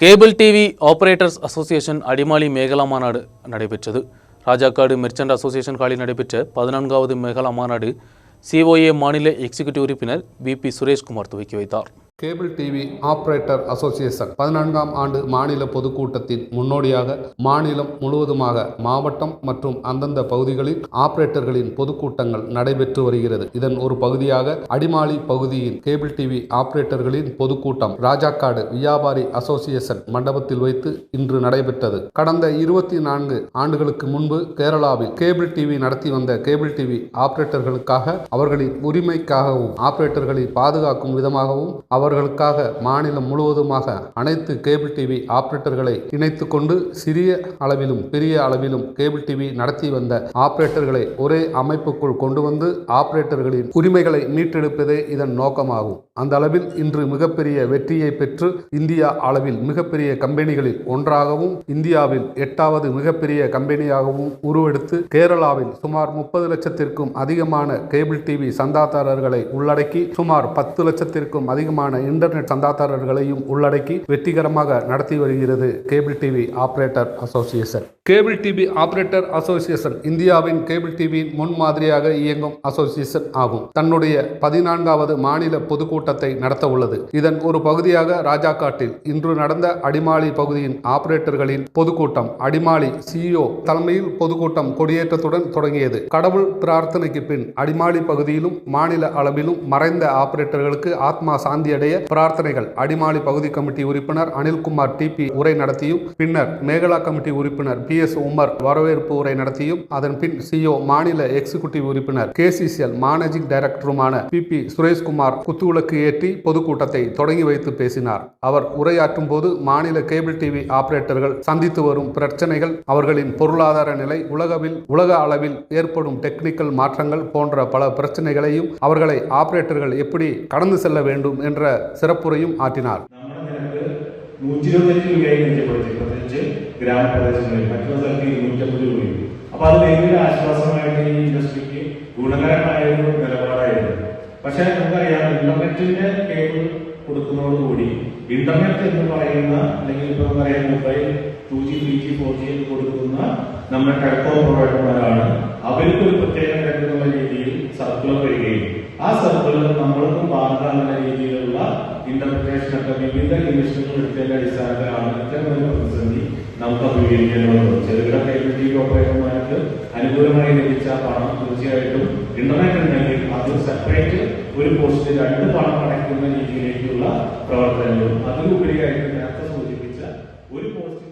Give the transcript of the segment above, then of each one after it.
Cable TV operators association Adimali Megala மாநாடு நடைபெற்றது. Rajakkad merchant association காலில் நடைபெற்ற பதினான்காவது மேகலா மாநாடு சிஓஏ மாநில எக்ஸிகியூட்டிவ் உறுப்பினர் பிபி சுரேஷ்குமார் துவக்கி வைத்தார். Cable TV operator association. பதினான்காம் ஆண்டு மாநில பொதுக்கூட்டத்தின் முன்னோடியாக மாநிலம் முழுவதுமாக மாவட்டம் மற்றும் அந்தந்த பகுதிகளில் ஆபரேட்டர்களின் பொதுக்கூட்டங்கள் நடைபெற்று வருகிறது. இதன் ஒரு பகுதியாக அடிமாலி பகுதியில் கேபிள் டிவி ஆபரேட்டர்களின் பொதுக்கூட்டம் ராஜாக்காடு வியாபாரி அசோசியேஷன் மண்டபத்தில் வைத்து இன்று நடைபெற்றது. கடந்த இருபத்தி நான்கு ஆண்டுகளுக்கு முன்பு கேரளாவில் கேபிள் டிவி நடத்தி வந்த கேபிள் டிவி ஆபரேட்டர்களுக்காக அவர்களின் உரிமைக்காகவும் ஆபரேட்டர்களை பாதுகாக்கும் விதமாகவும் அவர்களுக்காக மாநிலம் முழுவதுமாக அனைத்து கேபிள் டிவி ஆபரேட்டர்களை இணைத்து கொண்டு சிறிய அளவிலும் பெரிய அளவிலும் கேபிள் டிவி நடத்தி வந்த ஆபரேட்டர்களை ஒரே அமைப்புக்குள் கொண்டு வந்து ஆபரேட்டர்களின் உரிமைகளை மீட்டெடுப்பதே இதன் நோக்கமாகும். அந்த அளவில் இன்று மிகப்பெரிய வெற்றியை பெற்று இந்தியா அளவில் மிகப்பெரிய கம்பெனிகளில் ஒன்றாகவும் இந்தியாவில் எட்டாவது மிகப்பெரிய கம்பெனியாகவும் உருவெடுத்து கேரளாவில் சுமார் முப்பது லட்சத்திற்கும் அதிகமான கேபிள் டிவி சந்தாதாரர்களை உள்ளடக்கி சுமார் பத்து லட்சத்திற்கும் அதிகமான இன்டர்நெட் சந்தாதாரர்களையும் உள்ளடக்கி வெற்றிகரமாக நடத்தி வருகிறது cable TV operator association. Cable TV operator association இந்தியாவின் கேபிள் டிவியின் முன்மாதிரியாக இயங்கும் அசோசியேஷன் ஆகும். தன்னுடைய பதினான்காவது மாநில பொதுக்கூட்டத்தை நடத்த உள்ளது. இதன் ஒரு பகுதியாக ராஜாக்காட்டில் இன்று நடந்த அடிமாலி பகுதியின் ஆபரேட்டர்களின் பொதுக்கூட்டம் அடிமாலி சிஇஓ தலைமையில் பொதுக்கூட்டம் கொடியேற்றத்துடன் தொடங்கியது. கடவுள் பிரார்த்தனைக்கு பின் அடிமாலி பகுதியிலும் மாநில அளவிலும் மறைந்த ஆபரேட்டர்களுக்கு ஆத்மா சாந்தியடை சாந்தியடைய பிரார்த்தனைகள். அடிமாலி பகுதி கமிட்டி உறுப்பினர் அனில்குமார் டிபி உரை நடத்தியும் பின்னர் மேகலா கமிட்டி உறுப்பினர் பி எஸ் உமர் வரவேற்பு உரை நடத்தியும் அதன் பின் சிஓ மாநில எக்ஸிகூட்டிவ் உறுப்பினர் கேசிசிஎல் மேனேஜிங் டைரக்டருமான பி பி சுரேஷ்குமார் குத்துவிளக்கு ஏற்றி பொதுக்கூட்டத்தை தொடங்கி வைத்து பேசினார். அவர் உரையாற்றும் போது மாநில கேபிள் டிவி ஆபரேட்டர்கள் சந்தித்து வரும் பிரச்சனைகள் அவர்களின் பொருளாதார நிலை உலகவில் உலக அளவில் ஏற்படும் டெக்னிக்கல் மாற்றங்கள் போன்ற பல பிரச்சனைகளையும் அவர்களை ஆபரேட்டர்கள் எப்படி கடந்து செல்ல வேண்டும் என்ற സിറപ്പുറയും ஆற்றினார் നൂറ്റി ഗുണകരമായ ഒരു കേബിൾ കൊടുക്കുന്നതോടുകൂടി ഇന്റർനെറ്റ് എന്ന് പറയുന്ന അല്ലെങ്കിൽ ഇപ്പൊ പറയാം mobile two G three G four G കൊടുക്കുന്ന നമ്മുടെ ടെലികോം പ്രൊവൈഡർമാരാണ്. അവർക്ക് ഒരു പ്രത്യേക ആ സർക്കുലർ നമ്മൾക്കും ബാധകമായ രീതിയിലുള്ള ഇന്റർപ്രിട്ടേഷൻ ഒക്കെ വിവിധ കമ്മീഷനുകൾ എടുത്തതിന്റെ അടിസ്ഥാനത്തിലാണ് ഇത്തരം ഒരു പ്രതിസന്ധി നമുക്ക് അഭിമുഖീകരിക്കേണ്ടി വന്നത് ചെറുകിട കേബിൾ ടി വി ഓപ്പറേറ്റർമാർക്ക് അനുകൂലമായി ലഭിച്ച പണം തീർച്ചയായിട്ടും ഇന്റർനെറ്റ് ഉണ്ടെങ്കിൽ അത് സെപ്പറേറ്റ് ഒരു പോസ്റ്റ് രണ്ട് പണം അടയ്ക്കുന്ന രീതിയിലേക്കുള്ള പ്രവർത്തനങ്ങളും അതിലുപരിയായിട്ട് നേരത്തെ സൂചിപ്പിച്ച ഒരു പോസ്റ്റിൽ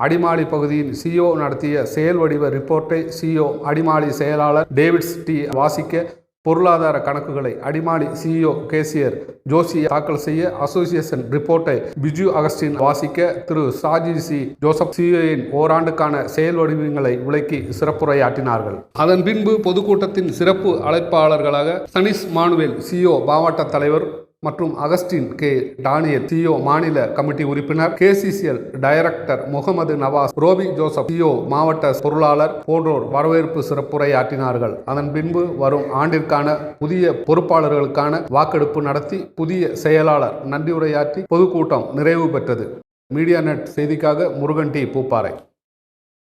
அடிமாலி பகுதியின் சிஓ நடத்திய செயல் வடிவ ரிப்போர்ட்டை சிஓ அடிமாலி செயலாளர் டேவிட்ஸ் டி வாசிக்க பொருளாதார கணக்குகளை அடிமாலி சிஇஓ கேசியர் ஜோஷி தாக்கல் செய்ய அசோசியேஷன் ரிப்போர்ட்டை பிஜு அகஸ்டின் வாசிக்க திரு சாஜி சி. ஜோசப் சிஇஓயின் ஓராண்டுக்கான செயல் வடிவங்களை விளக்கி சிறப்புரையாற்றினார்கள். அதன் பின்பு பொதுக்கூட்டத்தின் சிறப்பு அழைப்பாளர்களாக சனிஸ் மானுவேல் சிஇஓ மாவட்ட தலைவர் மற்றும் அகஸ்டின் கே. டானியல் சிஓ மாநில கமிட்டி உறுப்பினர் KCCL director Mohammed Nawas Robi Joseph CO மாவட்ட பொருளாளர் போன்றோர் வரவேற்பு சிறப்புரையாற்றினார்கள். அதன் பின்பு வரும் ஆண்டிற்கான புதிய பொறுப்பாளர்களுக்கான வாக்கெடுப்பு நடத்தி புதிய செயலாளர் நன்றியுரையாற்றி பொதுக்கூட்டம் நிறைவு பெற்றது. மீடியா நெட் செய்திக்காக முருகன் டி. பூப்பாறை.